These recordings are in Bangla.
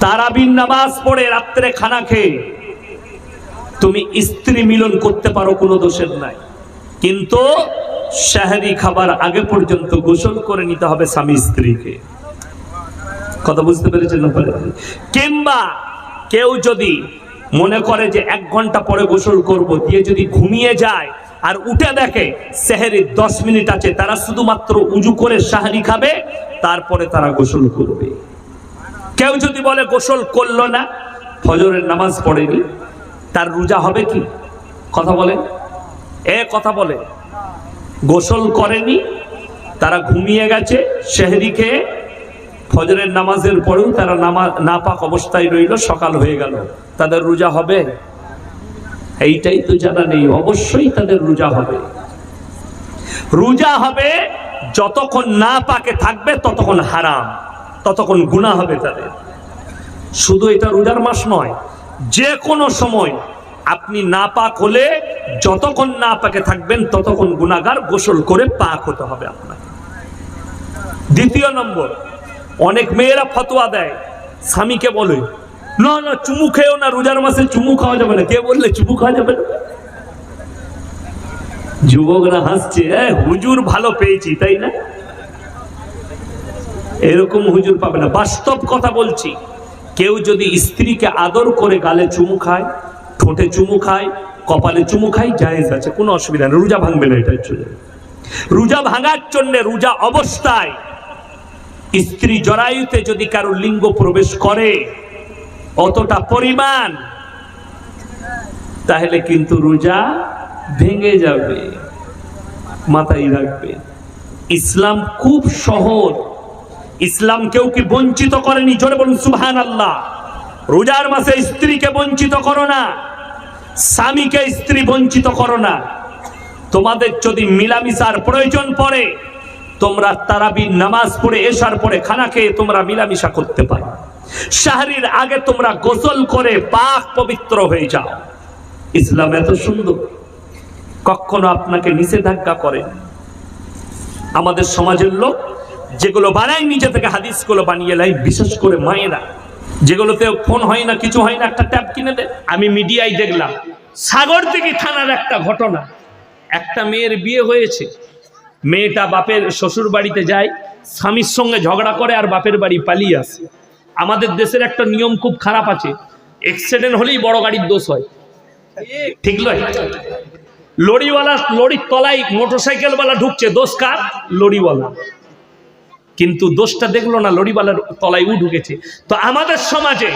তারাবিন নামাজ পড়ে রাত্রে খানা খেয়ে। তুমি স্ত্রী মিলন করতে পারো, কোনো দোষের নাই। কিন্তু শাহরি খাবার আগে পর্যন্ত গোসল করে নিতে হবে স্বামী স্ত্রীকে। কথা বুঝতে পেরেছেন? কিংবা কেউ যদি মনে করে যে এক ঘণ্টা পরে গোসল করব, দিয়ে যদি ঘুমিয়ে যায় আর উঠে দেখে সেহেরির দশ মিনিট আছে, তারা শুধুমাত্র উজু করে শাহরি খাবে, তারপরে তারা গোসল করবে। কেউ যদি বলে গোসল করল না, ফজরের নামাজ পড়েনি, তার রোজা হবে কি? কথা বলে। এ কথা বলে, গোসল করেনি, তারা ঘুমিয়ে গেছে শেহরি খেয়ে ফজরের নামাজের পরেও তারা নামাজ নাপাক অবস্থায় রইল, সকাল হয়ে গেল। তাদের রোজা হবে? এইটাই তো জানা নেই, অবশ্যই তাদের রোজা হবে। রোজা হবে যতক্ষণ না পাকে থাকবে, ততক্ষণ হারাম। ততক্ষণ গুণা হবে তাদের। শুধু এটা রোজার মাস নয় যে কোনো সময় আপনি না পাক হলে যতক্ষণ না পাকে থাকবেন ততক্ষণ গুণাগার গোসল করে পাক হতে হবে আপনাকে। দ্বিতীয় নম্বর অনেক মেয়েরা ফতোয়া দেয় স্বামীকে বলে না না চুমু খেয়েও না রোজার মাসে চুমু খাওয়া যাবে না। কে বললে চুমু খাওয়া যাবে না? যুবকরা হাসছে "এ, হুজুর ভালো পেয়েছি তাই না? এরকম হুজুর পাবে না। বাস্তব কথা বলছি, কেউ যদি স্ত্রীকে আদর করে গালে চুমু খায়, ঠোঁটে চুমু খায়, কপালে চুমু খায়, জায়েজ আছে, কোনো অসুবিধা নেই, রোজা ভাঙবে না এটার জন্য। রোজা ভাঙার জন্য রোজা অবস্থায় স্ত্রী জরায়ুতে যদি কারও লিঙ্গ প্রবেশ করে, অতটা পরিমাণ, তাহলে কিন্তু রোজা ভেঙে যাবে, মাথায় রাখবে। ইসলাম খুব সহজ। ইসলাম কেউ কি বঞ্চিত করেনি? জোরে বলুন সুবহান আল্লাহ রোজার মাসে স্ত্রীকে বঞ্চিত করো না, স্বামীকে স্ত্রী বঞ্চিত করো না। তোমাদের যদি মিলামিশার প্রয়োজন পড়ে, তোমরা তারাবি নামাজ পড়ে এসার পরে খানা খেয়ে তোমরা মিলামিশা করতে পারো। শাহরির আগে তোমরা গোসল করে পাক পবিত্র হয়ে যাও। ইসলাম এত সুন্দর। কখনো আপনাকে নিষেধাজ্ঞা করে। আমাদের সমাজের লোক যেগুলো বানায়, নিজে থেকে হাদিসগুলো বানিয়ে লাই, বিশেষ করে মায়েরা। যেগুলোতে ফোন হয় না, কিছু হয় না, একটা ট্যাব কিনে দে আমি মিডিয়ায় দেখলাম, সাগর থেকে থানার একটা ঘটনা। একটা মেয়ের বিয়ে হয়েছে। মেয়েটা বাপের শ্বশুর বাড়িতে যায়, স্বামীর সঙ্গে ঝগড়া করে আর বাপের বাড়ি পালিয়ে আসে। আমাদের দেশের একটা নিয়ম খুব খারাপ আছে অ্যাক্সিডেন্ট হলেই বড় গাড়ির দোষ হয়। ঠিক নয়? লরিওয়ালা, লরির তলায় মোটরসাইকেলওয়ালা ঢুকছে, দোষ কার? লরিওয়ালা। কিন্তু দোষটা দেখল না, লড়িবালার তলায় উ ঢুকেছে। তো আমাদের সমাজে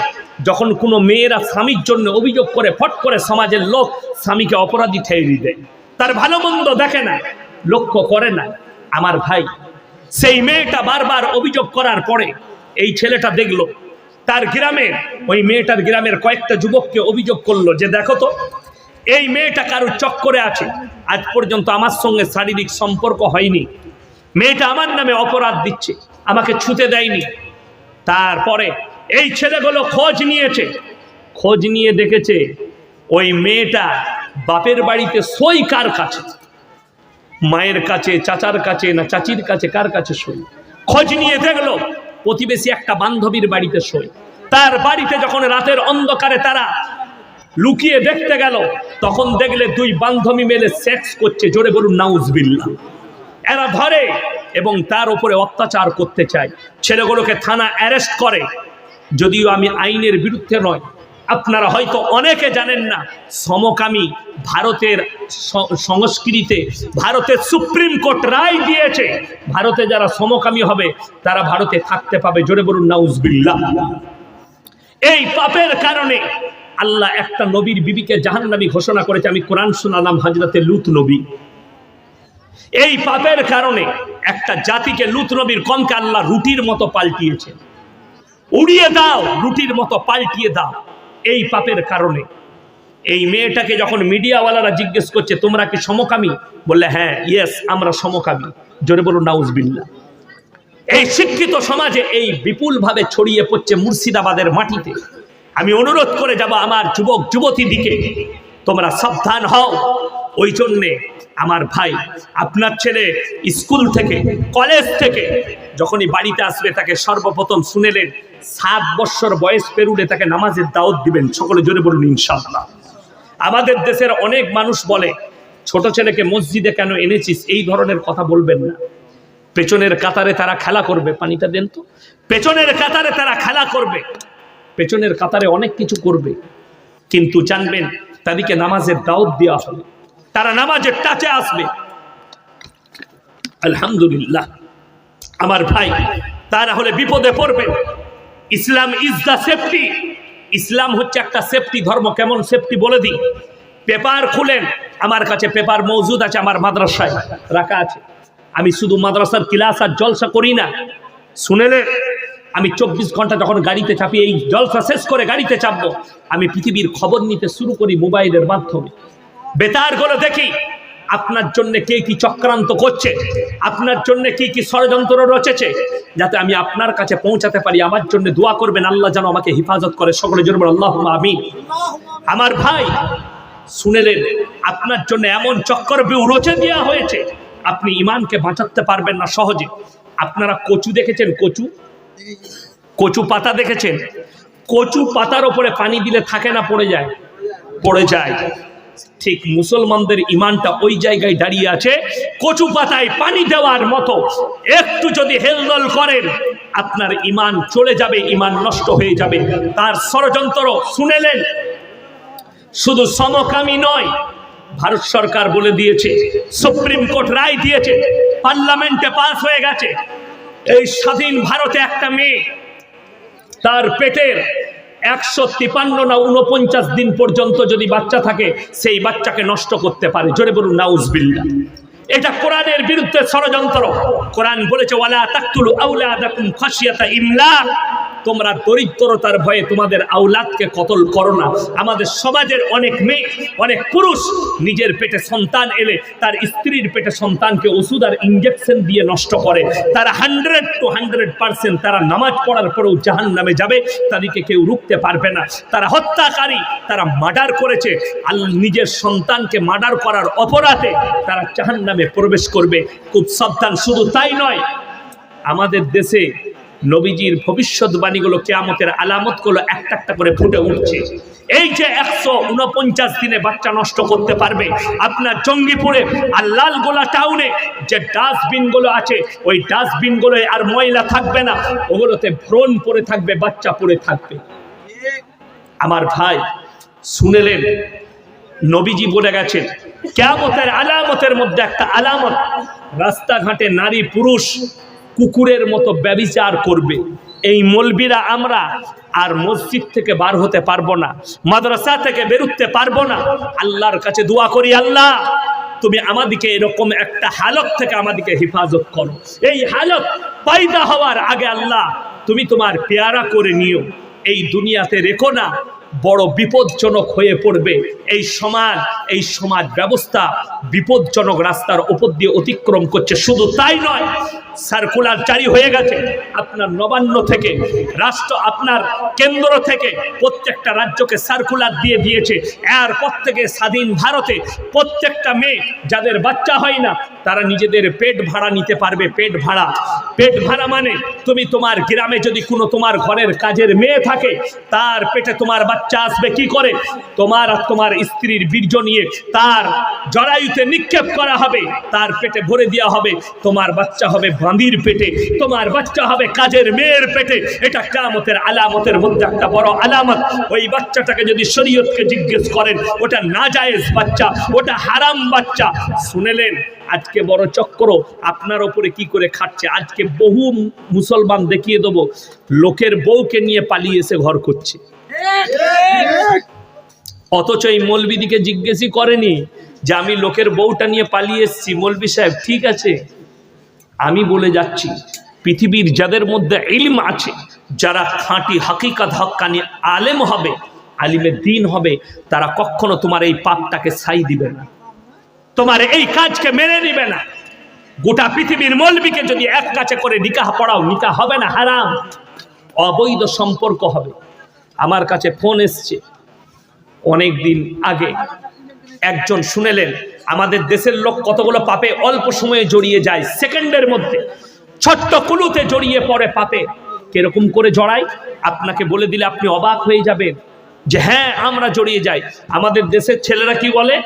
যখন কোনো মেয়েরা স্বামীর জন্য অভিযোগ করে, ফট করে সমাজের লোক স্বামীকে অপরাধী ঠেয়ে দেয়। তার ভালো মন্দ দেখে না, লক্ষ্য করে না। আমার ভাই, সেই মেয়েটা বারবার অভিযোগ করার পরে এই ছেলেটা দেখল, তার গ্রামের ওই মেয়েটার গ্রামের কয়েকটা যুবককে অভিযোগ করল যে, দেখো তো, এই মেয়েটা কারোর চক্করে আছে। আজ পর্যন্ত আমার সঙ্গে শারীরিক সম্পর্ক হয়নি। মেয়েটা আমার নামে অপরাধ দিচ্ছে, আমাকে ছুতে দেয়নি। তারপরে এই ছেলেগুলো খোঁজ নিয়েছে, খোঁজ নিয়ে দেখেছে ওই মেয়েটা বাপের বাড়িতে সই কার কাছে? মায়ের কাছে, চাচার কাছে না চাচির কাছে, কার কাছে সই? খোঁজ নিয়ে দেখল প্রতিবেশী একটা বান্ধবীর বাড়িতে সই। তার বাড়িতে যখন রাতের অন্ধকারে তারা লুকিয়ে দেখতে গেল, তখন দেখলে দুই বান্ধবী মেলে সেক্স করছে, জোরে বলুন নাউজবিল্লা এরা ধরে এবং তার উপরে অত্যাচার করতে চায়। ছেলেগুলোকে থানা অ্যারেস্ট করে। যদিও আমি আইনের বিরুদ্ধে নয়। আপনারা হয়তো অনেকে জানেন না, সমকামী ভারতের সংস্কৃতিতে ভারতের সুপ্রিম কোর্ট রায় দিয়েছে, ভারতে যারা সমকামী হবে, তারা ভারতে থাকতে পাবে। জোরে বলুন নাউজবিল্লা এই পাপের কারণে আল্লাহ একটা নবীর বিবিকে জাহান জাহান্নামী ঘোষণা করেছে। আমি কোরআন শোনালাম হাজরাতে লুত নবী। এই পাপের কারণে একটা জাতিকে লুত নবীর রুটির মতো পাল্টিয়েছে। উড়িয়ে দাও, রুটির মতো পাল্টিয়ে দাও। এই পাপের কারণে। এই মেয়েটাকে যখন মিডিয়াওয়ালারা জিজ্ঞেস করছে, তোমরা কি সমকামী? বললে হ্যাঁ ইয়েস আমরা সমকামী। জোরে বলুন নাউজবিল্লা এই শিক্ষিত সমাজে এই বিপুলভাবে ছড়িয়ে পড়ছে মুর্শিদাবাদের মাটিতে। আমি অনুরোধ করে যাব আমার যুবক যুবতী দিকে তোমরা সাবধান হও। ওই জন্যে আমার ভাই, আপনার ছেলে স্কুল থেকে, কলেজ থেকে যখনই বাড়িতে আসবে, তাকে সর্বপ্রথম শুনেলেন, সাত বৎসর বয়স পেরুলে তাকে নামাজের দাওয়াত দিবেন। সকলে জোরে বলুন, ইনশাআল্লাহ। আমাদের দেশের অনেক মানুষ বলে, ছোট ছেলেকে মসজিদে কেন এনেছিস? এই ধরনের কথা বলবেন না। পেছনের কাতারে তারা খেলা করবে, পানিটা দেন তো। পেছনের কাতারে তারা খেলা করবে, পেছনের কাতারে অনেক কিছু করবে, কিন্তু জানবেন তাদেরকে নামাজের দাওয়াত দেওয়া হবে। তারা নামাজের টাচে আসবে। আলহামদুলিল্লাহ। আমার ভাই, তারা হলে বিপদে পড়বেন Islam is the safety Islam হচ্ছে একটা সেফটি ধর্ম, কেমন সেফটি বলে দিই? পেপার খুলেন, আমার কাছে পেপার মজুদ আছে আমার মাদ্রাসায়, রাখা আছে। আমি শুধু মাদ্রাসার ক্লাস আর জলসা করি না। শুনেলে আমি চব্বিশ ঘণ্টা যখন গাড়িতে চাপি এই জলসা শেষ করে গাড়িতে চাপবো, আমি পৃথিবীর খবর নিতে শুরু করি মোবাইলের মাধ্যমে। বেতারগুলো দেখি, আপনার জন্য কে কি চক্রান্ত করছে, আপনার জন্য কি কি ষড়যন্ত্র রচেছে, যাতে আমি আপনার কাছে পৌঁছাতে পারি, আমার জন্য দোয়া করবেন, আল্লাহ যেন আমাকে হেফাজত করে, সকলে জন্য আল্লাহ আমি আমার ভাই শুনেলেন আপনার জন্য এমন চক্কর রচে দেওয়া হয়েছে, আপনি ইমানকে বাঁচাতে পারবেন না সহজে। আপনারা কচু দেখেছেন, কচু? কচু পাতা দেখেছেন? কচু পাতার ওপরে পানি দিলে থাকে না, পড়ে যায়? পড়ে যায়। ঠিক মুসলমানদের ইমানটা ওই জায়গায় দাঁড়িয়ে আছে, কচু পাতায় পানি দেওয়ার মতো। একটু যদি হেলদল করেন, আপনার ইমান চলে যাবে, ইমান নষ্ট হয়ে যাবে। তার ষড়যন্ত্র শুনেলেন? শুধু সমকামী নয়, ভারত সরকার বলে দিয়েছে, সুপ্রিম কোর্ট রায় দিয়েছে, পার্লামেন্টে পাস হয়ে গেছে। এই স্বাধীন ভারতে একটা মেয়ে, তার পেটের একশো তিপান্ন না উনপঞ্চাশ দিন পর্যন্ত যদি বাচ্চা থাকে, সেই বাচ্চাকে নষ্ট করতে পারে। জোরে বলুন নাউজবিল্লা এটা কোরআনের বিরুদ্ধে ষড়যন্ত্র। কোরআন বলেছে, ওয়ালা তাকতুলু আউলাদাকুম খাশিয়াতা ইমলাক তোমরা দরিদ্রতার ভয়ে তোমাদের আউলাদকে কতল করো না। আমাদের সমাজের অনেক মেয়ে, অনেক পুরুষ নিজের পেটে সন্তান এলে তার স্ত্রীর পেটে সন্তানকে ওষুধ আর ইঞ্জেকশন দিয়ে নষ্ট করে। তারা হান্ড্রেড টু হান্ড্রেড পার্সেন্ট তারা নামাজ পড়ার পরেও জাহান নামে যাবে, তাদেরকে কেউ রুখতে পারবে না। তারা হত্যাকারী, তারা মার্ডার করেছে। আল নিজের সন্তানকে মার্ডার করার অপরাধে তারা জাহান নামে প্রবেশ করবে। খুব সাবধান, শুধু তাই নয়, আমাদের দেশে নবীজির ভবিষ্যৎবাণীগুলো কেয়ামতের আলামতগুলো একটা একটা করে ফুটে উঠছে। এই যে একশো উনপঞ্চাশ দিনে বাচ্চা নষ্ট করতে পারবে, আপনার জঙ্গিপুরে আর লালগোলা টাউনে যে ডাস্টবিনগুলো আছে, ওই ডাস্টবিনগুলোয় আর ময়লা থাকবে না, ওগুলোতে ভ্রণ পরে থাকবে, বাচ্চা পরে থাকবে। আমার ভাই, শুনেলেন, নবীজি বলে গেছেন, কেয়ামতের আলামতের মধ্যে একটা আলামত, রাস্তাঘাটে নারী পুরুষ কুকুরের মতো ব্যবিচার করবে। এই মলবিরা আমরা আর মসজিদ থেকে বার হতে পারব না, মাদ্রাসা থেকে বেরুতে পারব না। আল্লাহর কাছে দোয়া করি, আল্লাহ, তুমি আমাদিকে এরকম একটা হালত থেকে আমাদিকে হেফাজত করো। এই হালত পায়দা হওয়ার আগে আল্লাহ, তুমি তোমার পেয়ারা করে নিও। এই দুনিয়াতে রেখো না, বড় বিপজ্জনক হয়ে পড়বে। এই সমাজ এই সমাজ ব্যবস্থা বিপজ্জনক রাস্তার ওপর দিয়ে অতিক্রম করছে। শুধু তাই নয় সার্কুলার জারি হয়ে গেছে। আপনার নবান্ন থেকে, রাষ্ট্র আপনার কেন্দ্র থেকে প্রত্যেকটা রাজ্যকে সার্কুলার দিয়ে দিয়েছে। এরপর থেকে স্বাধীন ভারতে প্রত্যেকটা মেয়ে যাদের বাচ্চা হয় না তারা নিজেদের পেট ভাড়া নিতে পারবে, পেট ভাড়া। পেট ভাড়া মানে তুমি তোমার গ্রামে যদি কোনো তোমার ঘরের কাজের মেয়ে থাকে, তার পেটে তোমার বাচ্চা আসবে কি করে? তোমার আর তোমার স্ত্রীর বীর্য নিয়ে তার জরায়ুতে নিক্ষেপ করা হবে, তার পেটে ভরে দেওয়া হবে, তোমার বাচ্চা হবে বাঁধির পেটে, তোমার বাচ্চা হবে কাজের মেয়ের পেটে। এটা কামতের আলামতের মধ্যে একটা বড় আলামত। ওই বাচ্চাটাকে যদি শরীয়তকে জিজ্ঞেস করেন, ওটা না জায়েজ বাচ্চা, ওটা হারাম বাচ্চা শুনেলেন আজকে বড় চক্র আপনার ওপরে কি করে খাচ্ছে আজকে বহু মুসলমান দেখিয়ে দেবো, লোকের বউকে নিয়ে পালিয়ে এসে ঘর করছে অথচ এই মৌলবিদিকে জিজ্ঞেসই করেনি যে আমি লোকের বউটা নিয়ে পালিয়ে এসেছি। মৌলবি সাহেব, ঠিক আছে, আমি বলে যাচ্ছি, পৃথিবীর যাদের মধ্যে ইলম আছে, যারা খাঁটি হাকিকাত হক্কানি আলেম হবে, আলিমের দিন হবে, তারা কখনো তোমার এই পাপটাকে ছাই দিবে না। তোমার এই কাজকে মেনে নিবে না। গোটা পৃথিবীর মলবিকে যদি এক কাছে করে নিকাহ পড়াও, নিকাহ হবে না, হারাম। অবৈধ সম্পর্ক হবে। আমার কাছে ফোন এসছে। অনেক দিন আগে একজন শুনেলেন, আমাদের দেশের লোক কতগুলো পাপে অল্প সময়ে জড়িয়ে যায়, সেকেন্ডের মধ্যে। ছোট্ট কুলুতে জড়িয়ে পড়ে পাপে। কীরকম করে জড়াই? আপনাকে বলে দিলে আপনি অবাক হয়ে যাবেন। যে হ্যাঁ আমরা জড়িয়ে যাই। আমাদের দেশের ছেলেরা কি বলে?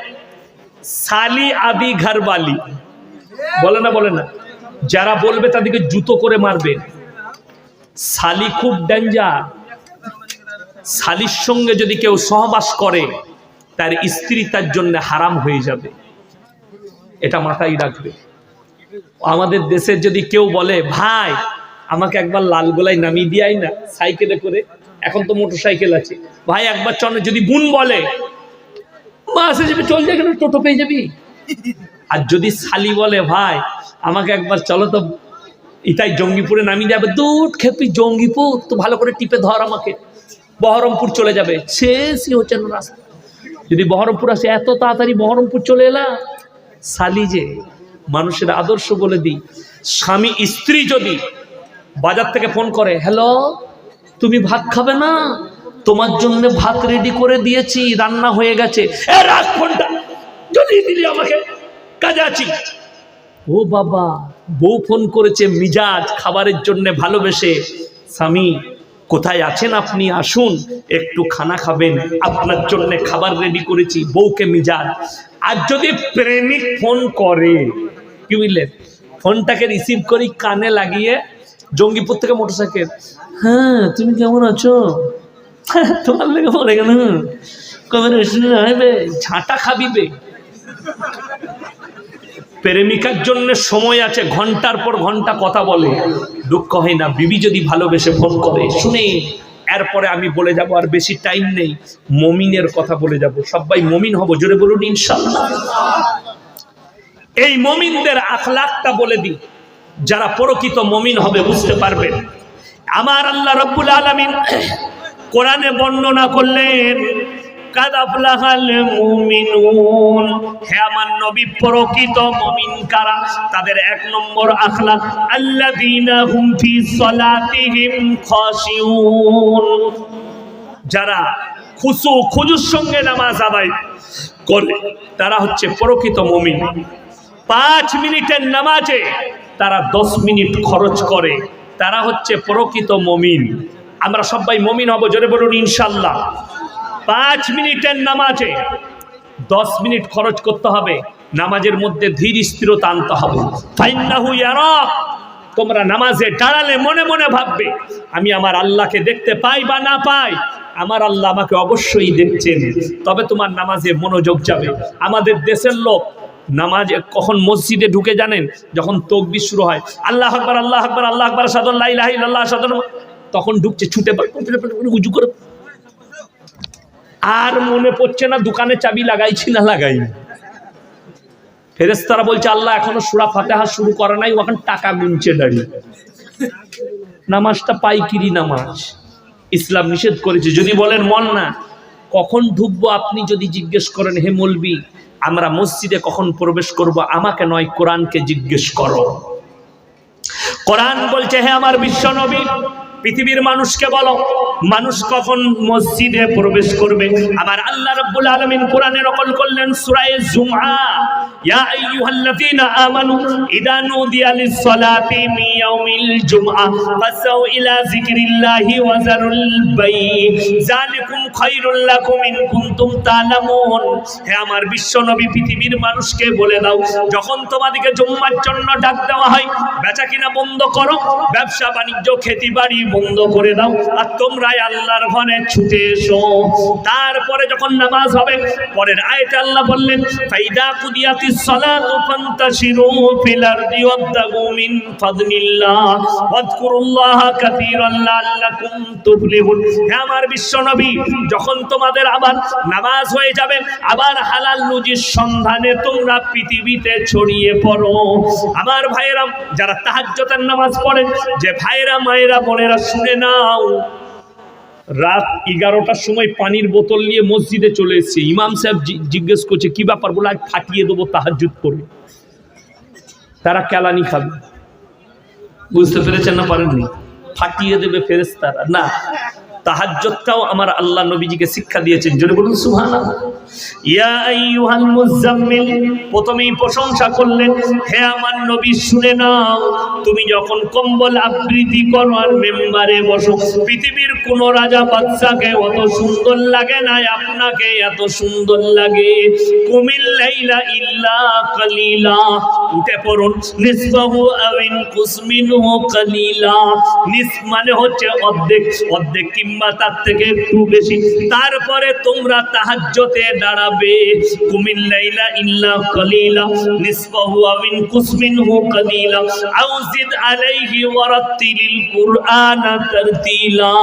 সালি আদি ঘরবালি। বলে না বলে না। যারা বলবে তাদেরকে জুতো করে মারবে। সালি খুব ডেঞ্জার সালির সঙ্গে যদি কেউ সহবাস করে, তার স্ত্রী তার জন্য হারাম হয়ে যাবে। এটা মাথায় রাখবে। আমাদের দেশের যদি কেউ বলে, ভাই, আমাকে একবার লালগোলায় নামিয়ে দিয়াই না সাইকেলে করে। এখন তো মোটর সাইকেল আছে। ভাই, একবার না। যদি বোন বলে মা আসে যাবে, চল যাবে টোটো পেয়ে যাবি। আর যদি শালি বলে, ভাই, আমাকে একবার চলো তো, ইতাই জঙ্গিপুরে নামিয়ে যাবে। দুধ খেপি, জঙ্গিপুর, তো ভালো করে টিপে ধর আমাকে। বহরমপুর চলে যাবে। শেষই হচ্ছে না রাস্তা। যদি বহরমপুর আসে, এত তাড়াতাড়ি বহরমপুর চলে এলাম শালি যে, মানুষের আদর্শ বলে দিই, স্বামী, স্ত্রী যদি বাজার থেকে ফোন করে, হ্যালো, তুমি ভাত খাবে না? তোমার জন্য ভাত রেডি করে দিয়েছি রান্না হয়ে গেছে। রাখ ফোনটা আমাকে। কাজে আছি। ও বাবা বউ ফোন করেছে মিজাজ খাবারের জন্য ভালোবেসে। স্বামী কোথায় আছেন আপনি? আসুন একটু খানা খাবেন। আপনার জন্য খাবার রেডি করেছি বউকে মিজাজ। আর যদি প্রেমিক ফোন করে কি বুঝলেন ফোনটাকে রিসিভ করি কানে লাগিয়ে। জঙ্গিপুর থেকে মোটরসাইকেল হ্যাঁ তুমি কেমন আছো? "হ্যাঁ, তোমার লেগে পড়ে গেল কবে ঝাঁটা খাবিবে প্রেমিকার জন্য সময় আছে, ঘণ্টার পর ঘণ্টা কথা বলে। দুঃখ হয় না, বিবি যদি ভালোবেসে ফোন করে, শুনে। এরপরে আমি বলে যাব, আর বেশি টাইম নেই, মমিনের কথা বলে যাব। সবাই মমিন হব, জোরে বলুন ইনশাল্লাহ এই মমিনদের আখলাকটা বলে দিই, যারা প্রকৃত মমিন হবে, বুঝতে পারবেন। আমার আল্লাহ রব্বুল আলমিন কোরআনে বর্ণনা করলেন প্রকৃত মুমিন কারা? তাদের এক নম্বর যারা খুশু, খুজুর সঙ্গে নামাজ আদায় করে, তারা হচ্ছে প্রকৃত মমিন। পাঁচ মিনিটের নামাজে তারা দশ মিনিট খরচ করে, তারা হচ্ছে প্রকৃত মমিন। আমরা সবাই মমিন হব, জোরে বলুন, ইনশাল্লাহ। পাঁচ মিনিটের নামাজে দশ মিনিট খরচ করতে হবে, নামাজের মধ্যে ধীর স্থিরতা আনতে হবে। তোমরা নামাজে দাঁড়ালে মনে মনে ভাববে, আমি আমার আল্লাহকে দেখতে পাই বা না পাই, আমার আল্লাহ আমাকে অবশ্যই দেখছেন, তবে তোমার নামাজে মনোযোগ যাবে। আমাদের দেশের লোক নামাজে কখন মসজিদে ঢুকে জানেন? যখন তকবির শুরু হয়, আল্লাহ আকবর আল্লাহ আকবর আল্লাহ আকবর আল্লাহ সাদন তখন ঢুকছে, ছুটে উজু করে। আর মনে পড়ছে না দোকানে চাবি লাগাইছি না লাগাইনি। ফেরেস্তারা বলছে, আল্লাহ এখনও সুরা ফাতেহা শুরু করে নাই, ওখানে টাকা গুনছে দাঁড়িয়ে নামাজটা পাইকিরি নামাজ। ইসলাম নিষেধ করেছে। যদি বলেন, মন না, কখন ঢুকবো আপনি যদি জিজ্ঞেস করেন, হে মলবি, আমরা মসজিদে কখন প্রবেশ করব, আমাকে নয়, কোরআনকে জিজ্ঞেস করো। কোরআন বলছে, হে আমার বিশ্ব নবী, পৃথিবীর মানুষকে বলো, মানুষ কখন মসজিদে প্রবেশ করবে? আমার আল্লাহ রব্বুল আলমিন কোরআনে নকল করলেন সুরায় জুমআ ইয়া আইয়ুহাল্লাযীনা আমানু ইদা নুদিয়া লিস-সালাতি মিন ইয়াউমিল জুমআ ফাসাউ ইলা যিকরিল্লাহি ওয়া যারুল বাই যালিকুম খায়রুল লাকুম ইন কুনতুম তা'লামুন হে আমার বিশ্ব নবী পৃথিবীর মানুষকে বলে দাও, যখন তোমাদেরকে জুম্মার জন্য ডাক দেওয়া হয়, বেচা কিনা বন্ধ করো, ব্যবসা বাণিজ্য, খেতি বাড়ি বন্ধ করে দাও, আর তোমরাই আল্লাহর ঘরে ছুটে এসো। তারপরে যখন নামাজ হবে, পরের আয়াতে আল্লাহ বললেন, ফাইদা আমার বিশ্ব নবী যখন তোমাদের আবার নামাজ হয়ে যাবে, আবার হালাল রুজির সন্ধানে তোমরা পৃথিবীতে ছড়িয়ে পড়ো। আমার ভাইয়েরা, যারা তাহাজ্জতের নামাজ পড়েন যে ভাইয়েরা, মায়েরা, বোনেরা, শুনে নাও। রাত এগারোটার সময় পানির বোতল নিয়ে মসজিদে চলে এসছে। ইমাম সাহেব জিজ্ঞেস করছে, কি ব্যাপার? বলে আজ ফাটিয়ে দেবো, তাহাজ্জুদ করে তারা কেলানি খাবে। বুঝতে পেরেছেন না পারেননি? ফাটিয়ে দেবে ফেরেস্তারা না তাহাজ্জুদটাও আমার আল্লাহ নবীজিকে শিক্ষা দিয়েছেন। জোরে বলুন, সুবহানাল্লাহ। প্রথমেই প্রশংসা করলেন, হে আমার নবী, শুনে নাও, তুমি যখন কম্বল আবৃত্তি করো আর মেম্বারে বসো, পৃথিবীর কোন রাজা বাদশাকে অত সুন্দর লাগে না, আপনাকে এত সুন্দর লাগে। উঠে পড়ুন কালিলা। মানে হচ্ছে অর্ধেক অর্ধেক কিংবা তার থেকে একটু বেশি। তারপরে তোমরা তাহাজ্জতে দাঁড়াবে। কুমিল ইল্লা কালিলা নিসবাহু আবিন কুসমিনহু কালিলা। আউজিদ আলাইহি ওয়ারাত্তিলিল কুরআনা তারতিলা।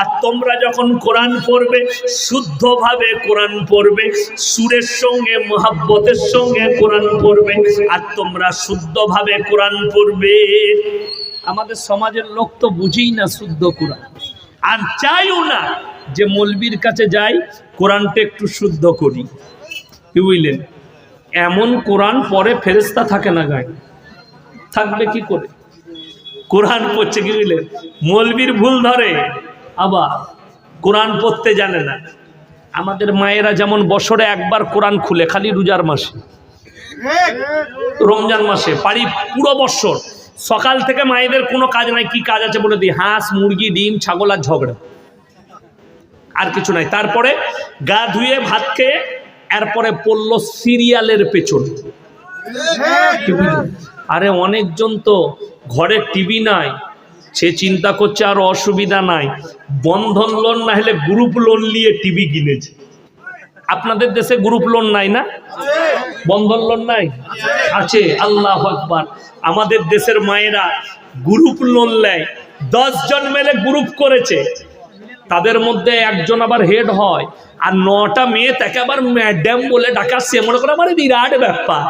আর তোমরা যখন কোরআন পড়বে, শুদ্ধভাবে কোরআন পড়বে, সুরের সঙ্গে, মহাব্বতের সঙ্গে কোরআন পড়বে, আর তোমরা শুদ্ধভাবে কোরআন পড়বে। আমাদের সমাজের লোক তো বুঝেই না শুদ্ধ কোরআন। আর চাইও না যে মলবির কাছে যাই, কোরআনটা একটু শুদ্ধ করি। কি বুঝলেন? এমন কোরআন পরে ফেরেস্তা থাকে না গায়ে। থাকবে কি করে? কোরআন পড়ছে, কি বুঝলেন? মলবির ভুল ধরে। আবার কোরআন পড়তে জানে না। আমাদের মায়েরা যেমন বছরে একবার কোরআন খুলে, খালি রোজার মাসে। রমজান মাসে, পারি পুরো বৎসর সকাল থেকে মায়েদের কোনো কাজ নাই, কি কাজ আছে বলে দিই? হাঁস, মুরগি, ডিম, ছাগল আর ঝগড়া। আর কিছু নাই। তারপরে গা ধুয়ে ভাত খেয়ে, এরপরে পড়ল সিরিয়ালের পেছন। আরে অনেকজন তো ঘরে টিভি নাই, সে চিন্তা করছে আর অসুবিধা নাই। বন্ধন লোন না হলে গ্রুপ লোন নিয়ে টিভি কিনেছে। আপনাদের দেশে গ্রুপ লোন নাই না? বন্ধন লোন নাই? আছে, আল্লাহ আকবার। আমাদের দেশের মায়েরা গ্রুপ লোন নেয়। দশ জন মেলে গ্রুপ করেছে। তাদের মধ্যে একজন আবার হেড হয়। আর নটা মেয়ে তাকে আবার ম্যাডাম বলে ডাকা সে মনে করে আমার বিরাট ব্যাপার।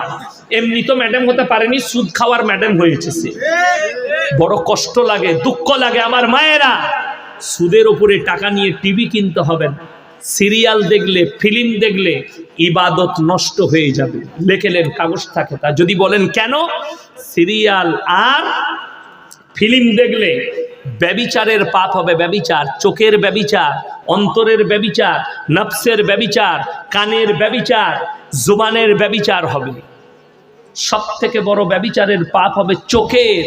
এমনি তো ম্যাডাম হতে পারেনি, সুদ খাওয়ার ম্যাডাম হয়েছে সে। বড় কষ্ট লাগে, দুঃখ লাগে। আমার মায়েরা, সুদের ওপরে টাকা নিয়ে টিভি কিনতে হবে না। সিরিয়াল দেখলে, ফিল্ম দেখলে ইবাদত নষ্ট হয়ে যাবে। লেখেলেন কাগজ থাকে তা। যদি বলেন কেন? সিরিয়াল আর ফিল্ম দেখলে ব্যবিচারের পাপ হবে ব্যবিচার, চোখের ব্যবিচার, অন্তরের ব্যবিচার, নফসের ব্যবিচার, কানের ব্যবিচার, জুবানের ব্যবিচার হবে। সব থেকে বড় ব্যবিচারের পাপ হবে চোখের।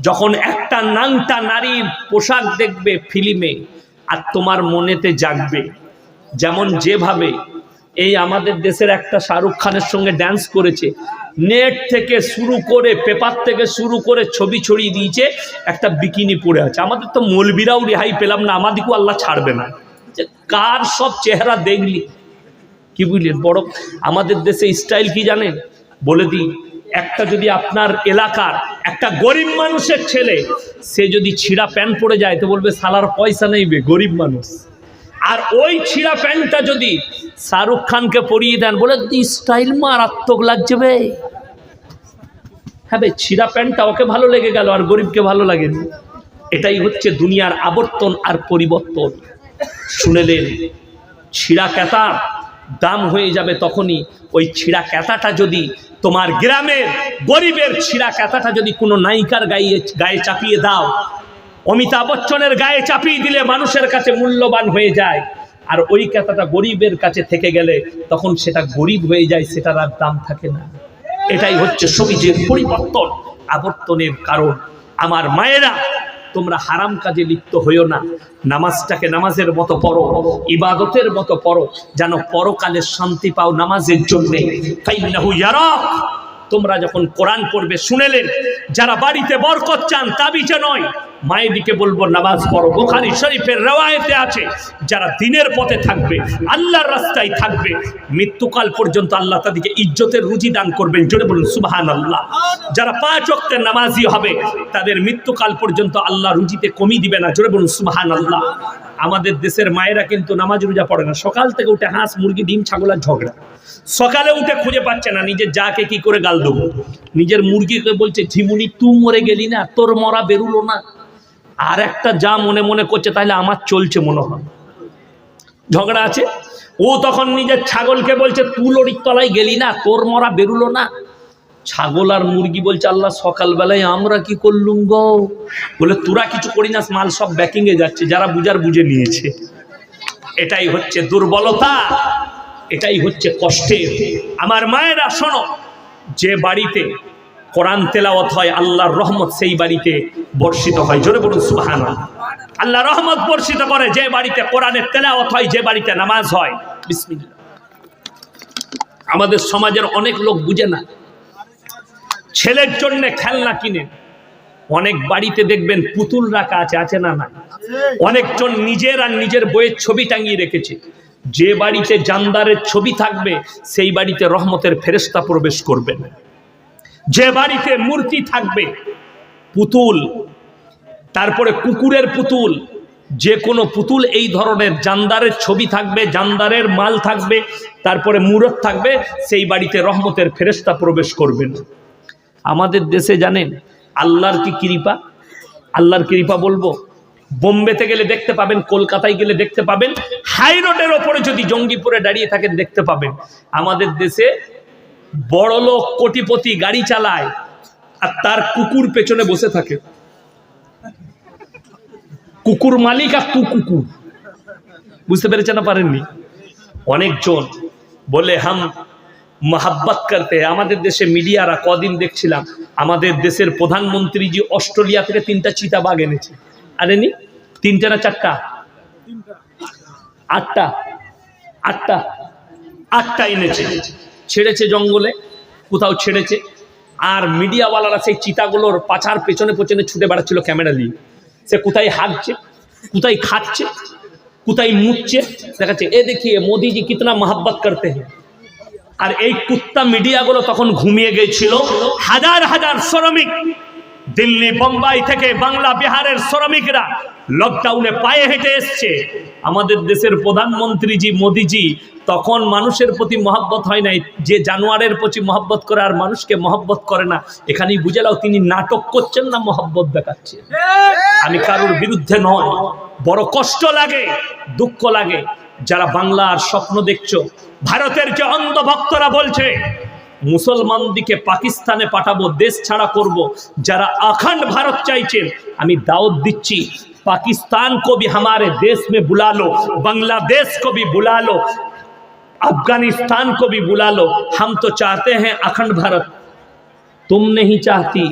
যখন একটা নাংটা নারীর পোশাক দেখবে ফিল্মে আর তোমার মনেতে জাগবে। যেমন যেভাবে এই আমাদের দেশের একটা শাহরুখ খানের সঙ্গে ড্যান্স করেছে, নেট থেকে শুরু করে পেপার থেকে শুরু করে ছবি ছড়িয়ে দিয়েছে, একটা বিকিনি পরে আছে। আমাদের তো মলবিরাও রেহাই পেলাম না, আমাদেরকেও আল্লাহ ছাড়বে না। যে কার সব চেহারা দেখলি? কি বুঝলেন বড় আমাদের দেশে স্টাইল কি জানেন? বলে দিই একটা যদি আপনার এলাকার একটা গরিব মানুষের ছেলে, সে যদি ছিঁড়া প্যান্ট পরে যায় তো বলবে, সালার পয়সা নেইবে গরিব মানুষ। আর ওই ছিঁড়া প্যান্টটা যদি শাহরুখ খানকে পরিয়ে দেন, বলে স্টাইল মারাত্মক লাগছে বে। হ্যাঁ বে, ছিঁড়া প্যান্টটা ওকে ভালো লেগে গেল, আর গরিবকে ভালো লাগেনি। এটাই হচ্ছে দুনিয়ার আবর্তন আর পরিবর্তন। শুনে শুনেলেন ছিঁড়া ক্যাতার দাম হয়ে যাবে তখনই ওই ছিঁড়া ক্যাতাটা যদি তোমার গ্রামের গরিবের ছিঁড়া ক্যাতাটা যদি কোনো নায়িকার গায়ে গায়ে চাপিয়ে দাও, অমিতাভ বচ্চনের গায়ে চাপিয়ে দিলে মানুষের কাছে মূল্যবান হয়ে যায়। আর ওই ক্যাতাটা গরিবের কাছে থেকে গেলে তখন সেটা গরিব হয়ে যায়, সেটার আর দাম থাকে না। এটাই হচ্ছে সবুজের পরিবর্তন, আবর্তনের কারণ। আমার মায়েরা তোমরা হারাম কাজে লিপ্ত হইও না। নামাজটাকে নামাজের মতো পড়ো, ইবাদতের মতো পড়ো, যেন পরকালে শান্তি পাও নামাজের জন্যে। তোমরা যখন কোরআন পড়বে, শুনেলেন, যারা বাড়িতে বরকত চান, তাবিজে নয়। মায়েদিকে বলব, নামাজ পড়ো। বোখারি শরীফের রেওয়ায়েতে আছে, যারা দিনের পথে থাকবে, আল্লাহর রাস্তায় থাকবে, মৃত্যুকাল পর্যন্ত আল্লাহ তাদেরকে ইজ্জতের রুজি দান করবেন। জোরে বলুন সুবাহান আল্লাহ যারা পাঁচ অক্টের নামাজি হবে, তাদের মৃত্যুকাল পর্যন্ত আল্লাহ রুজিতে কমি দিবে না। জোরে বলুন সুবাহান আল্লাহ আমাদের দেশের মায়েরা কিন্তু নামাজ রোজা পড়ে না। সকাল থেকে উঠে হাঁস, মুরগি, ডিম, ছাগল আর ঝগড়া। সকালে উঠে খুঁজে পাচ্ছে না, নিজের যাকে কি করে গাল দেবো। নিজের মুরগিকে বলছে, ঝিমুনি তু মরে গেলি না, তোর মরা বেরুলো না। আর একটা যা মনে মনে করছে তাহলে আমার চলছে মনে হয়। ঝগড়া আছে? ও তখন নিজের ছাগলকে বলছে, তুই লড়ির তলায় গেলি না? তোর মরা বেরুলো না? ছাগল আর মুরগি বলছে, আল্লাহ, সকালবেলায় আমরা কি করলুম গো? বলে, তোরা কিছু করি না, মাল সব ব্যাকিং এ যাচ্ছে, যারা বুঝার বুঝে নিয়েছে। এটাই হচ্ছে দুর্বলতা, এটাই হচ্ছে কষ্টের। আমার মায়েরা, শোনো, যে বাড়িতে কোরআন তেলাওয়াত হয়, আল্লাহর রহমত সেই বাড়িতে বর্ষিত হয়। জোরে বলুন সুবহান আল্লাহ রহমত বর্ষিত করে যে বাড়িতে কোরআনের তেলাওয়াত হয়, যে বাড়িতে নামাজ হয়। বিসমিল্লাহ। আমাদের সমাজের অনেক লোক বুঝে না। ছেলের জন্য খেলনা কিনে। অনেক বাড়িতে দেখবেন পুতুল রাখা আছে আছে না না অনেকজন নিজের আর নিজের বইয়ের ছবি টাঙিয়ে রেখেছে। যে বাড়িতে জানদারের ছবি থাকবে, সেই বাড়িতে রহমতের ফেরেস্তা প্রবেশ করবেন যে বাড়িতে মূর্তি থাকবে, পুতুল, তারপরে কুকুরের পুতুল, যে কোনো পুতুল এই ধরনের, জানদারের ছবি থাকবে, জানদারের মাল থাকবে, তারপরে মূরত থাকবে, সেই বাড়িতে রহমতের ফেরেস্তা প্রবেশ করবেন। আমাদের দেশে জানেন, আল্লাহর কি কৃপা? আল্লাহর কৃপা বলব, বোম্বেতে গেলে দেখতে পাবেন, কলকাতায় গেলে দেখতে পাবেন, হাই রোডের ওপরে যদি জঙ্গিপুরে দাঁড়িয়ে থাকেন, দেখতে পাবেন। আমাদের দেশে বড় লোক কোটিপতি গাড়ি চালায় আর তার কুকুর পেছনে বসে থাকে। কুকুর মালিক আর তু কুকুর। বুঝতে পেরেছেন না পারেননি? অনেকজন বলে, হাম মহাব্বত করতে আমাদের দেশে মিডিয়ারা কদিন দেখছিলাম, আমাদের দেশের প্রধানমন্ত্রী যে অস্ট্রেলিয়া থেকে তিনটা চিতা বাঘ এনেছে। আনেনি? তিনটা না চারটা? আটটা। আটটা। আটটা এনেছে। ছেড়েছে জঙ্গলে, কোথাও ছেড়েছে। আর মিডিয়াওয়ালারা সেই চিতাগুলোর পাছার পেছনে পেছনে ছুটে বেড়াচ্ছিল ক্যামেরা দিয়ে সে কোথায় হাঁটছে, কোথায় খাচ্ছে, কোথায় মুচ্ছে দেখাচ্ছে, এ দেখিয়ে মোদিজি কিতনা মহাব্বত করতে হ্যাঁ আর এই কুত্তা মিডিয়াগুলো তখন ঘুমিয়ে গেছিল হাজার হাজার শ্রমিক। দিল্লি, বোম্বাই থেকে বাংলা বিহারের শ্রমিকরা লকডাউনে পায়ে হেঁটে এসছে। আমাদের দেশের প্রধানমন্ত্রীজি, মোদিজি, তখন মানুষের প্রতি মহব্বত হয় নাই। যে জানোয়ারের প্রতি মহব্বত করে আর মানুষকে মহব্বত করে না, এখানেই বুঝে নাও তিনি নাটক করছেন না মহব্বত দেখাচ্ছেন। আমি কারোর বিরুদ্ধে নয়, বড় কষ্ট লাগে, দুঃখ লাগে। যারা বাংলার স্বপ্ন দেখছ, ভারতের যে অন্ধ ভক্তরা বলছে মুসলমান দিকে পাকিস্তানে পাঠাবো দেশ ছাড়া করব যারা अखंड भारत চাইছেন আমি দাওয়াত দিচ্ছি पाकिस्तान को भी हमारे देश में बुला लो बांग्लादेश को भी बुला लो अफगानिस्तान को भी बुला लो हम तो चाहते हैं अखंड भारत तुम नहीं चाहती